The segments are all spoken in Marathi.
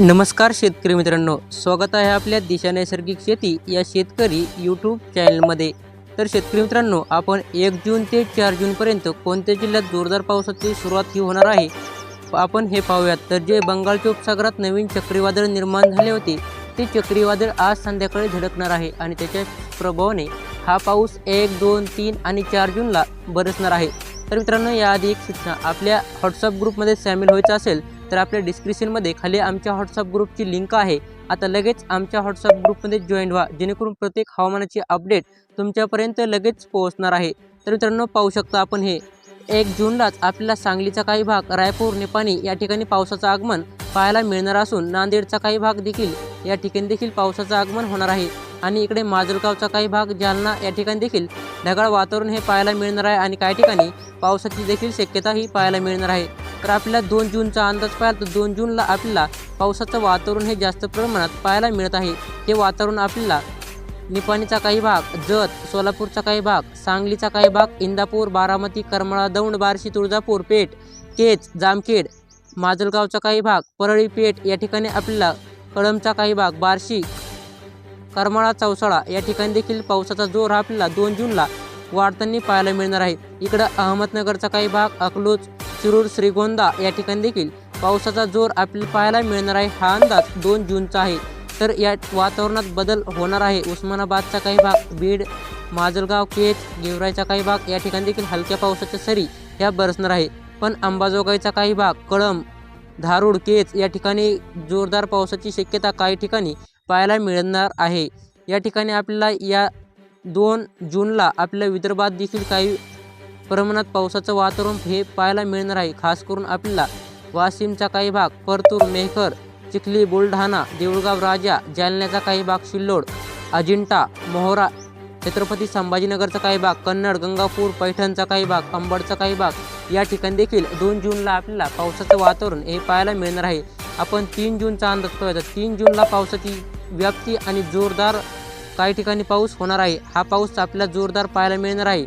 नमस्कार शेतकरी मित्रांनो स्वागत आहे आपल्या दिशा नैसर्गिक शेती या शेतकरी यूट्यूब चॅनलमध्ये तर शेतकरी मित्रांनो आपण एक जून ते चार जूनपर्यंत कोणत्या जिल्ह्यात जोरदार पावसाची सुरुवात ही होणार आहे? आपण हे पाहूयात. तर जे बंगालच्या उपसागरात नवीन चक्रीवादळ निर्माण झाले होते ते चक्रीवादळ आज संध्याकाळी झडकणार आहे आणि त्याच्या प्रभावाने हा पाऊस एक दोन तीन आणि चार जूनला बरसणार आहे. तर मित्रांनो याआधी एक सूचना आपल्या व्हॉट्सअप ग्रुपमध्ये सामील व्हायचं असेल तर आपल्या डिस्क्रिप्शनमध्ये खाली आमच्या व्हॉट्सअप ग्रुपची लिंक आहे. आता लगेच आमच्या व्हॉट्सअप ग्रुपमध्ये जॉईन व्हा. जेणेकरून प्रत्येक हवामानाची अपडेट तुमच्यापर्यंत लगेच पोहोचणार आहे. तर मित्रांनो पाहू शकता आपण हे. एक जूनलाच आपल्याला सांगलीचा काही भाग रायपूर निपाणी या ठिकाणी पावसाचं आगमन पाहायला मिळणार असून नांदेडचा काही भाग देखील या ठिकाणी देखील पावसाचं आगमन होणार आहे. आणि इकडे माजलगावचा काही भाग जालना या ठिकाणी देखील ढगाळ वातावरण हे पाहायला मिळणार आहे. आणि काही ठिकाणी पावसाची देखील शक्यता ही पाहायला मिळणार आहे. तर आपल्याला दोन जूनचा अंदाज पाहिला तर दोन जूनला आपल्याला पावसाचं वातावरण हे जास्त प्रमाणात पाहायला मिळत आहे. हे वातावरण आपल्याला निपाणीचा काही भाग जत सोलापूरचा काही भाग सांगलीचा काही भाग इंदापूर बारामती करमाळा दौंड बार्शी तुळजापूर पेठ केज जामखेड माजलगावचा काही भाग परळी पेठ या ठिकाणी आपल्याला कळमचा काही भाग बार्शी करमाळा चौसाळा या ठिकाणी देखील पावसाचा जोर आपल्याला दोन जूनला वाढताना पाहायला मिळणार आहे. इकडं अहमदनगरचा काही भाग अकलूज शिरूर श्रीगोंदा या ठिकाणी देखील पावसाचा जोर आपल्याला पाहायला मिळणार आहे. हा अंदाज दोन जूनचा आहे. तर या वातावरणात बदल होणार आहे. उस्मानाबादचा काही भाग बीड माजलगाव केज गेवरायचा काही भाग या ठिकाणी देखील हलक्या पावसाच्या सरी ह्या बरसणार आहे. पण अंबाजोगाईचा काही भाग कळम धारूड केज या ठिकाणी जोरदार पावसाची शक्यता काही ठिकाणी पाहायला मिळणार आहे. या ठिकाणी आपल्याला या दोन जूनला आपल्या विदर्भात देखील काही प्रमाणात पावसाचं वातावरण हे पाहायला मिळणार आहे. खास करून आपल्याला वाशिमचा काही भाग परतूर मेहकर चिखली बुलढाणा देऊळगाव राजा जालन्याचा काही भाग शिल्लोड अजिंठा मोहरा छत्रपती संभाजीनगरचा काही भाग कन्नड गंगापूर पैठणचा काही भाग अंबडचा काही भाग या ठिकाणी देखील दोन जूनला आपल्याला पावसाचं वातावरण हे पाहायला मिळणार आहे. आपण तीन जूनचा अंदाज पाहूया तीन जूनला पावसाची व्याप्ती आणि जोरदार काही ठिकाणी पाऊस होणार आहे. हा पाऊस आपल्याला जोरदार पाहायला मिळणार आहे.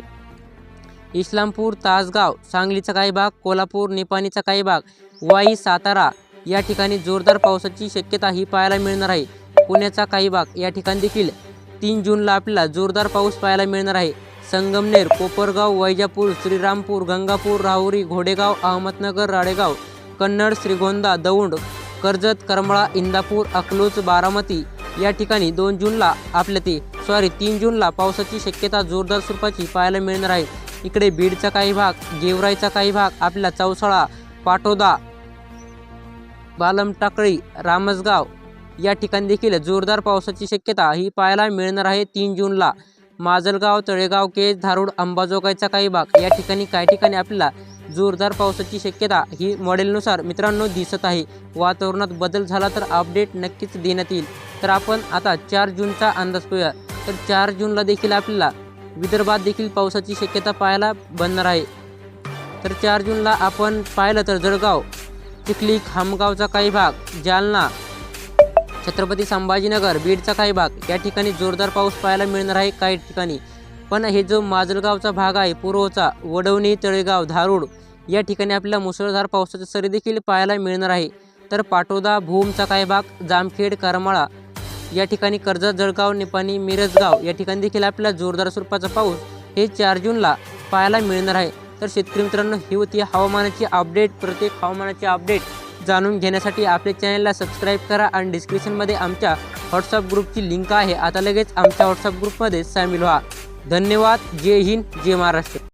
इस्लामपूर तासगाव सांगलीचा काही भाग कोल्हापूर निपाणीचा काही भाग वाई सातारा या ठिकाणी जोरदार पावसाची शक्यता ही पाहायला मिळणार आहे. पुण्याचा काही भाग या ठिकाणी देखील तीन जूनला आपल्याला जोरदार पाऊस पाहायला मिळणार आहे. संगमनेर कोपरगाव वैजापूर श्रीरामपूर गंगापूर राहुरी घोडेगाव अहमदनगर राळेगाव कन्नड श्रीगोंदा दौंड कर्जत करमळा इंदापूर अकलूज बारामती या ठिकाणी दोन जूनला आपल्या ते सॉरी तीन जूनला पावसाची शक्यता जोरदार स्वरूपाची पाहायला मिळणार आहे. इकडे बीडचा काही भाग गेवराईचा काही भाग आपला चौसाळा पाटोदा बालमटाकळी रामसगाव या ठिकाणी देखील जोरदार पावसाची शक्यता ही पाहायला मिळणार आहे तीन जूनला. माजलगाव तळेगाव केज धारूड अंबाजोगाईचा काही भाग या ठिकाणी काही ठिकाणी आपल्याला जोरदार पावसाची शक्यता ही मॉडेलनुसार मित्रांनो दिसत आहे. वातावरणात बदल झाला तर अपडेट नक्कीच देण्यात येईल. तर आपण आता चार जूनचा अंदाज पाहूया तर चार जूनला देखील आपल्याला विदर्भात देखील पावसाची शक्यता पाहायला बनणार आहे. तर चार जूनला आपण पाहिलं तर जळगाव चिखली खामगावचा काही भाग जालना छत्रपती संभाजीनगर बीडचा काही भाग या ठिकाणी जोरदार पाऊस पाहायला मिळणार आहे काही ठिकाणी. पण हे जो माजलगावचा भाग आहे पूर्वचा वडवणी तळेगाव धारूड या ठिकाणी आपल्याला मुसळधार पावसाच्या सरी देखील पाहायला मिळणार आहे. तर पाटोदा भूमचा काही भाग जामखेड करमाळा या ठिकाणी कर्जत जळगाव निपाणी मिरजगाव या ठिकाणी देखील आपल्याला जोरदार स्वरूपाचा पाऊस हे चार जूनला पाहायला मिळणार आहे. तर शेतकरी मित्रांनो ही होती हवामानाची अपडेट. प्रत्येक हवामानाची अपडेट जाणून घेण्यासाठी आपल्या चॅनलला सबस्क्राईब करा आणि डिस्क्रिप्शनमध्ये आमच्या व्हॉट्सअप ग्रुपची लिंक आहे. आता लगेच आमच्या व्हॉट्सअप ग्रुपमध्ये सामील व्हा. धन्यवाद. जय हिंद. जय महाराष्ट्र.